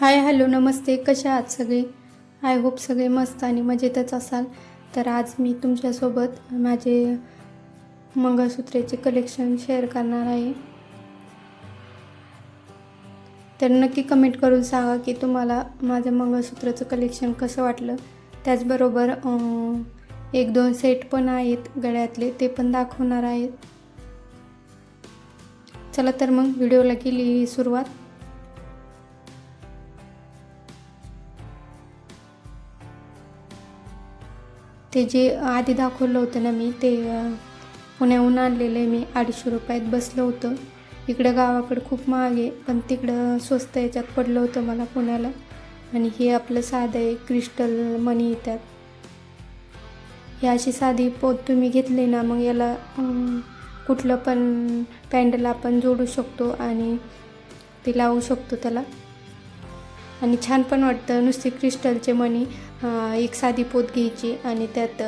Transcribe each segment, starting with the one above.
Hi hello नमस्ते. कसे आहात सगळे? आय होप सगळे मस्त आणि मजेतच असाल. तर आज मी तुमच्यासोबत माझे मंगळसूत्रेचे कलेक्शन शेअर करणार आहे. तर नक्की कमेंट करून सांगा की तुम्हाला माझं मंगळसूत्राचं कलेक्शन कसं वाटलं? त्याचबरोबर एक दोन सेट पण आहेत गळ्यातले ते पण दाखवणार आहेत. चला तर मग व्हिडिओला केली सुरुवात. ते जे आधी दाखवलं होतं ना मी ते पुण्याहून आणलेलं आहे मी अडीचशे रुपयात बसलं होतं. इकडं गावाकडं खूप महाग आहे पण तिकडं स्वस्त याच्यात पडलं होतं मला पुण्याला. आणि हे आपलं साधं आहे क्रिस्टल मनी येतात. ही अशी साधी पोत तुम्ही घेतली ना मग याला कुठलं पण पॅन्डल आपण जोडू शकतो आणि ते लावू शकतो त्याला. आणि छान पण वाटतं. नुसती क्रिस्टलचे मणी एक साधी पोत घ्यायची आणि त्यात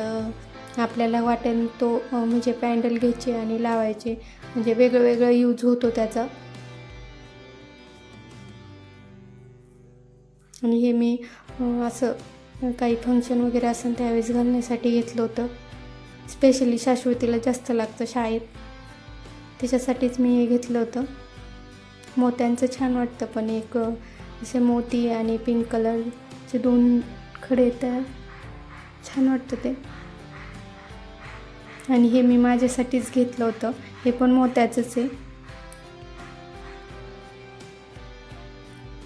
आपल्याला वाटेल तो म्हणजे पॅन्डल घ्यायचे आणि लावायचे. म्हणजे वेगळं वेगळं यूज होतो त्याचा. आणि हे मी असं काही फंक्शन वगैरे असेल त्यावेळेस घालण्यासाठी घेतलं होतं. स्पेशली शाश्वतीला जास्त लागतं शाळेत. त्याच्यासाठीच मी हे घेतलं होतं. मोत्यांचं छान वाटतं पण एक असे मोती आणि पिंक कलरचे दोन खडे तर छान वाटतं ते. आणि हे मी माझ्यासाठीच घेतलं होतं. हे पण मोत्याचंच आहे.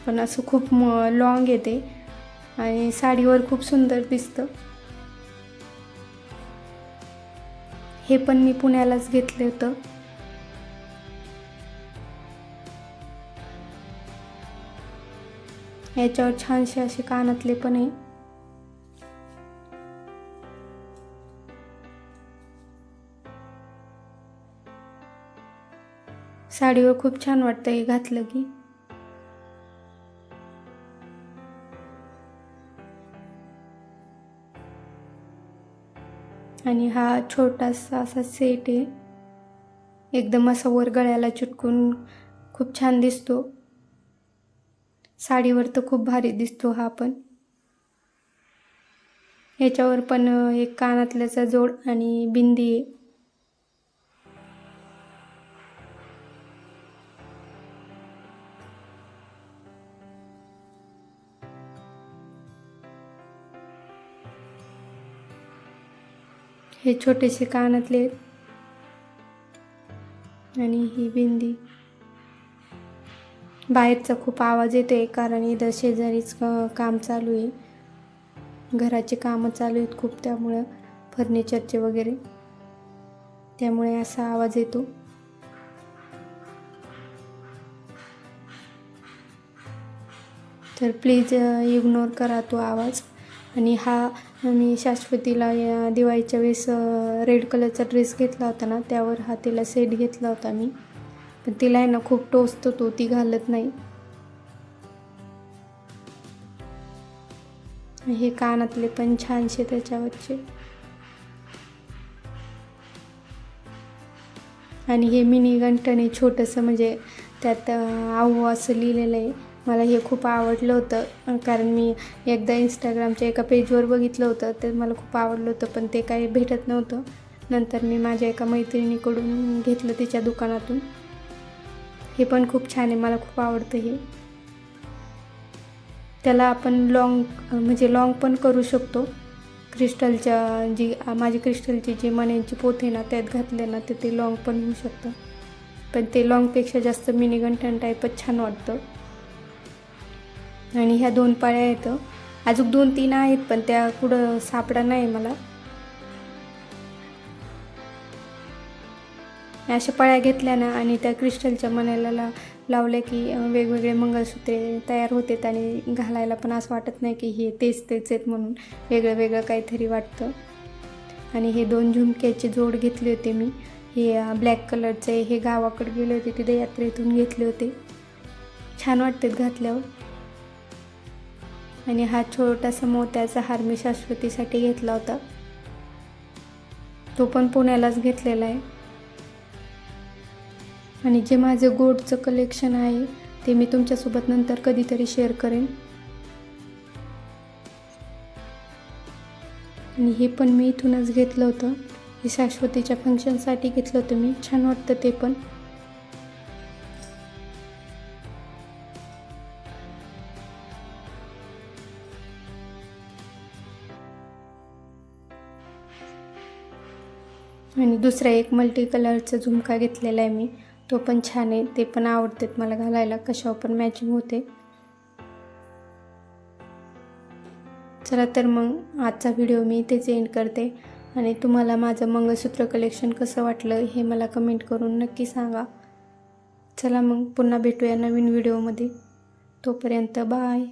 पण असं खूप म लॉंग येते आणि साडीवर खूप सुंदर दिसतं. हे पण मी पुण्यालाच घेतलं होतं. याच्यावर छानसे असे कानातले पण आहे. साडीवर खूप छान वाटतं हे घातलं की. आणि हा छोटासा असा सेट आहे. एकदम असा वर गळ्याला चिटकून खूप छान दिसतो. साडीवर तर खूप भारी दिसतो हा पण. याच्यावर पण एक कानातल्याचा जोड आणि बिंदी आहे. हे छोटेसे कानातले आणि ही बिंदी. बाहेरचा खूप आवाज येतो आहे कारण इथं शेजारीच काम चालू आहे. घराचे कामं चालू आहेत खूप त्यामुळं फर्निचरचे वगैरे. त्यामुळे असा आवाज येतो. तर प्लीज इग्नोर करा तो आवाज. आणि हा मी शाश्वतीला दिवाळीच्या वेळेस रेड कलरचा ड्रेस घेतला होता ना त्यावर हा तिला सेट घेतला होता मी. पण तिला आहे ना खूप टोचतो तो ती घालत नाही. हे कानातले पण छानसे त्याच्यावरचे. आणि हे मिनी गंठण छोटंसं म्हणजे त्यात आऊ असं लिहिलेलं आहे. मला हे खूप आवडलं होतं कारण मी एकदा इंस्टाग्रामच्या एका पेजवर बघितलं होतं ते मला खूप आवडलं होतं पण ते काही भेटत नव्हतं. नंतर मी माझ्या एका मैत्रिणीकडून घेतलं तिच्या दुकानातून. हे पण खूप छान आहे मला खूप आवडतं हे. त्याला आपण लॉंग म्हणजे लॉंग पण करू शकतो. क्रिस्टलच्या जी माझी क्रिस्टलची जी मण्यांची पोत आहे ना त्यात घातले ना तर ते लॉंग पण होऊ शकतं. पण ते लॉंगपेक्षा जास्त मिनी गंठण टाईपच छान वाटतं. आणि ह्या दोन पाळ्या आहेत. अजून दोन तीन आहेत पण त्या कुठं सापडा नाही मला. अशा पळ्या घेतल्या ना आणि त्या क्रिस्टलच्या मनाला ला लावल्या की वेगवेगळे मंगळसूत्रे तयार होतात आणि घालायला पण असं वाटत नाही की हे तेच तेच आहेत म्हणून वेगळं वेगळं काहीतरी वाटतं. आणि हे दोन झुमक्याचे जोड घेतले होते मी. हे ब्लॅक कलरचे हे गावाकडे गेले होते तिथे यात्रेतून घेतले होते. छान वाटतात घातल्यावर. आणि हा छोटासा मोत्याचा हार मी शाश्वतीसाठी घेतला होता. तो पण पुण्यालाच घेतलेला आहे. आणि जे माझं गोडचं कलेक्शन आहे ते मी तुमच्यासोबत नंतर कधीतरी शेअर करेन. आणि हे पण मी इथूनच घेतलं होतं. हे शाश्वतीच्या फंक्शनसाठी घेतलं होतं मी. छान वाटतं ते पण. आणि दुसरा एक मल्टी कलरचा झुमका घेतलेला आहे मी. तो पण छान आहे. ते पण आवडतात मला घालायला. कशावर पण मॅचिंग होते. चला तर मग आजचा व्हिडिओ मी इथेच एंड करते. आणि तुम्हाला माझं मंगळसूत्र कलेक्शन कसं वाटलं हे मला कमेंट करून नक्की सांगा. चला मग पुन्हा भेटूया नवीन व्हिडिओमध्ये तोपर्यंत बाय